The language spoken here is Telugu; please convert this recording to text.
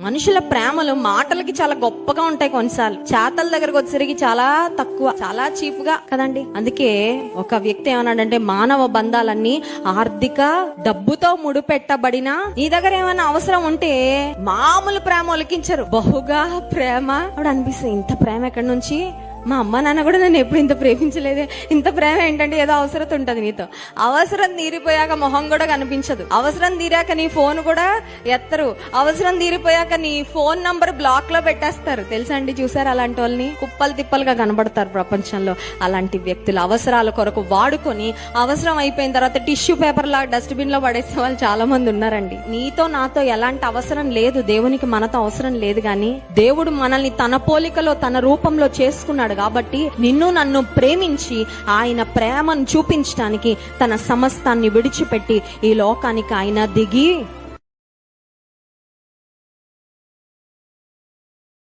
మనుషుల ప్రేమలు మాటలకి చాలా గొప్పగా ఉంటాయి కొన్నిసార్లు. చేతల దగ్గరకు వచ్చేసరికి చాలా తక్కువ చాలా చీప్గా కదండి. అందుకే ఒక వ్యక్తి ఏమన్నాడంటే మానవ బంధాలన్నీ ఆర్థిక డబ్బుతో ముడిపెట్టబడిన నీ దగ్గర ఏమైనా అవసరం ఉంటే మామూలు ప్రేమ ఒలికించరు. బహుగా ప్రేమ. అప్పుడు అనిపిస్తుంది ఇంత ప్రేమ ఎక్కడి నుంచి? మా అమ్మ నాన్న కూడా నన్ను ఎప్పుడు ఇంత ప్రేమించలేదే. ఇంత ప్రేమ ఏంటంటే ఏదో అవసరం ఉంటది నీతో. అవసరం తీరిపోయాక మొహం కూడా కనిపించదు. అవసరం తీరాక నీ ఫోన్ కూడా ఎత్తరు. అవసరం తీరిపోయాక నీ ఫోన్ నంబర్ బ్లాక్లో పెట్టేస్తారు. తెలుసా అండి చూసారు అలాంటి వాళ్ళని? కుప్పలు తిప్పలుగా కనబడతారు ప్రపంచంలో. అలాంటి వ్యక్తులు అవసరాల కొరకు వాడుకొని అవసరం అయిపోయిన తర్వాత టిష్యూ పేపర్ లా డస్ట్బిన్లో పడేసే వాళ్ళు చాలా మంది ఉన్నారండి. నీతో నాతో ఎలాంటి అవసరం లేదు. దేవునికి మనతో అవసరం లేదు గాని దేవుడు మనల్ని తన పోలికలో తన రూపంలో చేసుకున్నాడు కాబట్టి నిన్ను నన్ను ప్రేమించి ఆయన ప్రేమను చూపించడానికి తన సమస్తాన్ని విడిచిపెట్టి ఈ లోకానికి ఆయన దిగి